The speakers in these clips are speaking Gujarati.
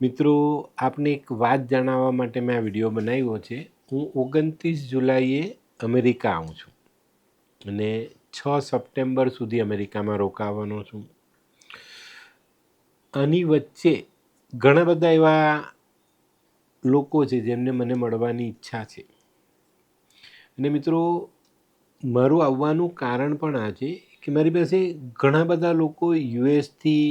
મિત્રો, આપને એક વાત જણાવવા માટે મેં આ વીડિયો બનાવ્યો છે. હું ઓગણત્રીસ જુલાઈએ અમેરિકા આવું છું અને છ સપ્ટેમ્બર સુધી અમેરિકામાં રોકાવાનો છું. આની વચ્ચે ઘણા બધા એવા લોકો છે જેમને મને મળવાની ઈચ્છા છે. અને મિત્રો, મારું આવવાનું કારણ પણ આ છે કે મારી પાસે ઘણા બધા લોકો યુએસથી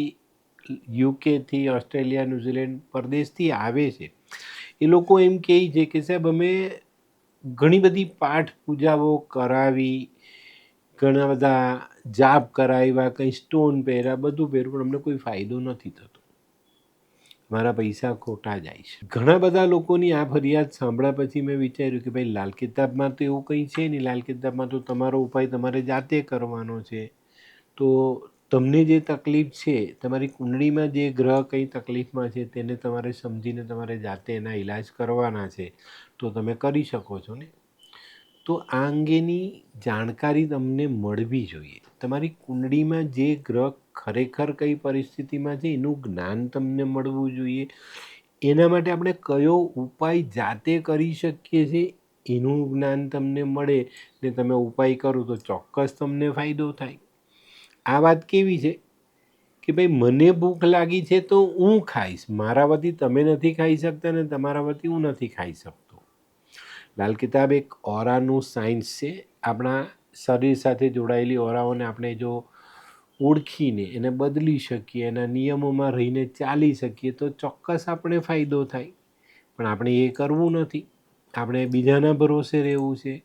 યુકેથી ઓસ્ટ્રેલિયા, ન્યૂઝીલેન્ડ પરદેશથી આવે છે. એ લોકો એમ કહે છે કે સાહેબ, અમે ઘણી બધી પાઠ પૂજાઓ કરાવી, ઘણા બધા જાપ કરાવ્યા, કંઈ સ્ટોન પહેર્યા, બધું પહેર્યું, પણ અમને કોઈ ફાયદો નથી થતો. મારા પૈસા ખોટા જાય છે. ઘણા બધા લોકોની આ ફરિયાદ સાંભળ્યા પછી મેં વિચાર્યું કે ભાઈ, લાલ કિતાબમાં તો એવું કંઈ છે નહીં. લાલ કિતાબમાં તો તમારો ઉપાય તમારે જાતે કરવાનો છે. તો તમને જે તકલીફ છે, તમારી કુંડળીમાં જે ગ્રહ કઈ તકલીફમાં છે, તેને તમારે સમજીને તમારે જાતે એના ઈલાજ કરવાના છે, તો તમે કરી શકો છો ને? તો આ અંગેની જાણકારી તમને મળવી જોઈએ. તમારી કુંડળીમાં જે ગ્રહ ખરેખર કઈ પરિસ્થિતિમાં છે, એનું જ્ઞાન તમને મળવું જોઈએ. એના માટે આપણે કયો ઉપાય જાતે કરી શકીએ છીએ એનું જ્ઞાન તમને મળે ને તમે ઉપાય કરો તો ચોક્કસ તમને ફાયદો થાય. આ વાત કેવી છે? કે ભાઈ, મને ભૂખ લાગી છે તો હું ખાઈશ. મારા વતી તમે નથી ખાઈ શકતા ને તમારા વતી હું નથી ખાઈ શકતો. લાલ કિતાબ એક ઓરાનું સાયન્સ છે. આપણા શરીર સાથે જોડાયેલી ઓરાઓને આપણે જો ઓળખીને એને બદલી શકીએ, એના નિયમોમાં રહીને ચાલી શકીએ તો ચોક્કસ આપણે ફાયદો થાય. પણ આપણે એ કરવું નથી. આપણે બીજાના ભરોસે રહેવું છે.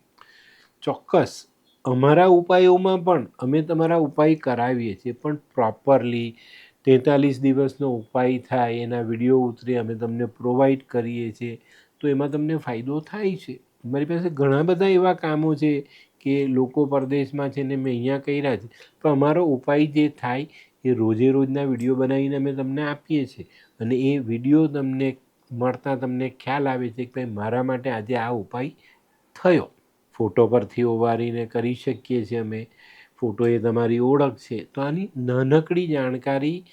ચોક્કસ અમારા ઉપાયોમાં પણ અમે તમારા ઉપાય કરાવીએ છીએ, પણ પ્રોપરલી તેતાલીસ દિવસનો ઉપાય થાય, એના વીડિયો ઉતરે, અમે તમને પ્રોવાઈડ કરીએ છીએ, તો એમાં તમને ફાયદો થાય છે. મારી પાસે ઘણા બધા એવા કામો છે કે લોકો પરદેશમાં છે ને મેં અહીંયા કર્યા છે પણ અમારો ઉપાય જે થાય એ રોજે રોજના વીડિયો બનાવીને અમે તમને આપીએ છીએ અને એ વીડિયો તમને મળતા તમને ખ્યાલ આવે છે કે ભાઈ મારા માટે આજે આ ઉપાય થયો. ફોટો પરથી ઓવારીને કરી શકીએ છીએ અમે. ફોટો એ તમારી ઓળખ છે. તો આની નાનકડી જાણકારી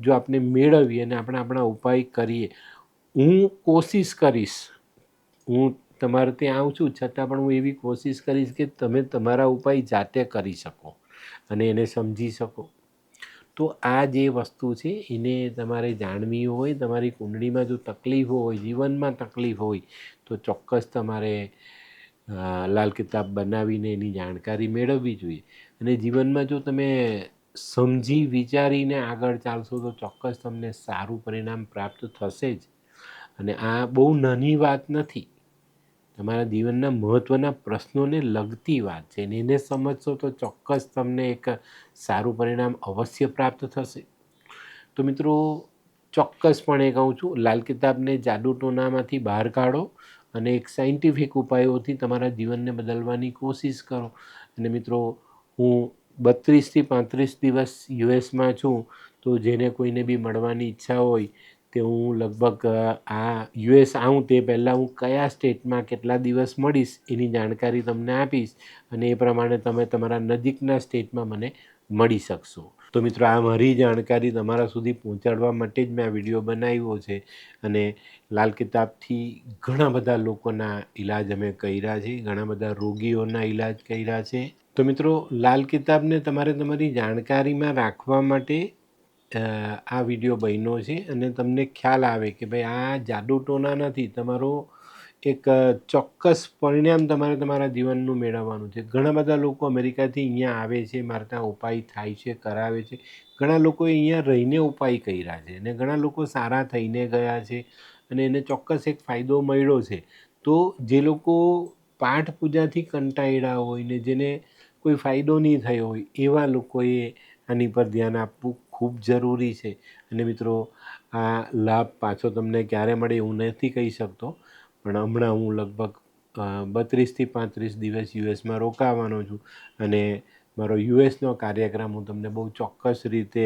જો આપણે મેળવીએ અને આપણે આપણા ઉપાય કરીએ, હું કોશિશ કરીશ. હું તમારે ત્યાં આવું છું, છતાં પણ હું એવી કોશિશ કરીશ કે તમે તમારા ઉપાય જાતે કરી શકો અને એને સમજી શકો. તો આ જે વસ્તુ છે, એને તમારે જાણવી હોય, તમારી કુંડળીમાં જો તકલીફ હોય, જીવનમાં તકલીફ હોય, તો ચોક્કસ તમારે લાલ કિતાબ બનાવીને એની જાણકારી મેળવવી જોઈએ. અને જીવનમાં જો તમે સમજી વિચારીને આગળ ચાલશો તો ચોક્કસ તમને સારું પરિણામ પ્રાપ્ત થશે જ. અને આ બહુ નાની વાત નથી. તમારા જીવનના મહત્ત્વના પ્રશ્નોને લગતી વાત છે. અને એને સમજશો તો ચોક્કસ તમને એક સારું પરિણામ અવશ્ય પ્રાપ્ત થશે. તો મિત્રો, ચોક્કસપણે કહું છું, લાલ કિતાબને જાદુ ટોનામાંથી બહાર કાઢો. અને એક સાયન્ટિફિક ઉપાયોથી તમારા જીવનને બદલવાની કોશિશ કરો. અને મિત્રો, હું બત્રીસથી પાંત્રીસ દિવસ યુએસમાં છું, તો જેને કોઈને બી મળવાની ઈચ્છા હોય તે હું લગભગ આ યુએસ આવું તે પહેલાં હું કયા સ્ટેટમાં કેટલા દિવસ મળીશ એની જાણકારી તમને આપીશ અને એ પ્રમાણે તમે તમારા નજીકના સ્ટેટમાં મને મળી શકશો. તો મિત્રો, આ મારી જાણકારી તમારા સુધી પહોંચાડવા માટે જ મેં આ વીડિયો બનાવ્યો છે અને લાલ કિતાબથી ઘણા બધા લોકોના ઈલાજ અમે કર્યા છે, ઘણા બધા રોગીઓના ઈલાજ કર્યા છે. તો મિત્રો, લાલ કિતાબને તમારે તમારી જાણકારીમાં રાખવા માટે આ વીડિયો બન્યો છે અને તમને ખ્યાલ આવે કે ભાઈ આ જાદુ ટોના નથી, તમારો એક ચોક્કસ પરિણામ તમારે તમારા જીવનનું મેળવવાનું છે. ઘણા બધા લોકો અમેરિકાથી અહીંયા આવે છે મારા ત્યાં ઉપાય થાય છે, કરાવે છે. ઘણા લોકોએ અહીંયા રહીને ઉપાય કર્યા છે અને ઘણા લોકો સારા થઈને ગયા છે અને એને ચોક્કસ એક ફાયદો મળ્યો છે. તો જે લોકો પાઠ પૂજાથી કંટાળ્યા હોય ને જેને કોઈ ફાયદો નહીં થયો હોય, એવા લોકોએ આની પર ધ્યાન આપવું ખૂબ જરૂરી છે. અને મિત્રો, આ લાભ પાછો તમને ક્યારે મળે એવું નથી કહી શકતો. પણ હમણાં હું લગભગ બત્રીસથી પાંત્રીસ દિવસ યુએસમાં રોકાવાનો છું અને મારો યુએસનો કાર્યક્રમ હું તમને બહુ ચોક્કસ રીતે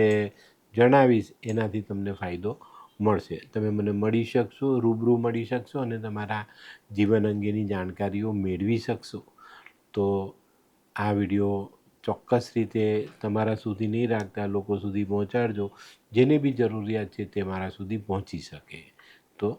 જણાવીશ, એનાથી તમને ફાયદો મળશે. તમે મને મળી શકશો, રૂબરૂ મળી શકશો અને તમારા જીવન અંગેની જાણકારીઓ મેળવી શકશો. તો આ વીડિયો ચોક્કસ રીતે તમારા સુધી નહીં રાખતા, લોકો સુધી પહોંચાડજો. જેને બી જરૂરિયાત છે તે મારા સુધી પહોંચી શકે. તો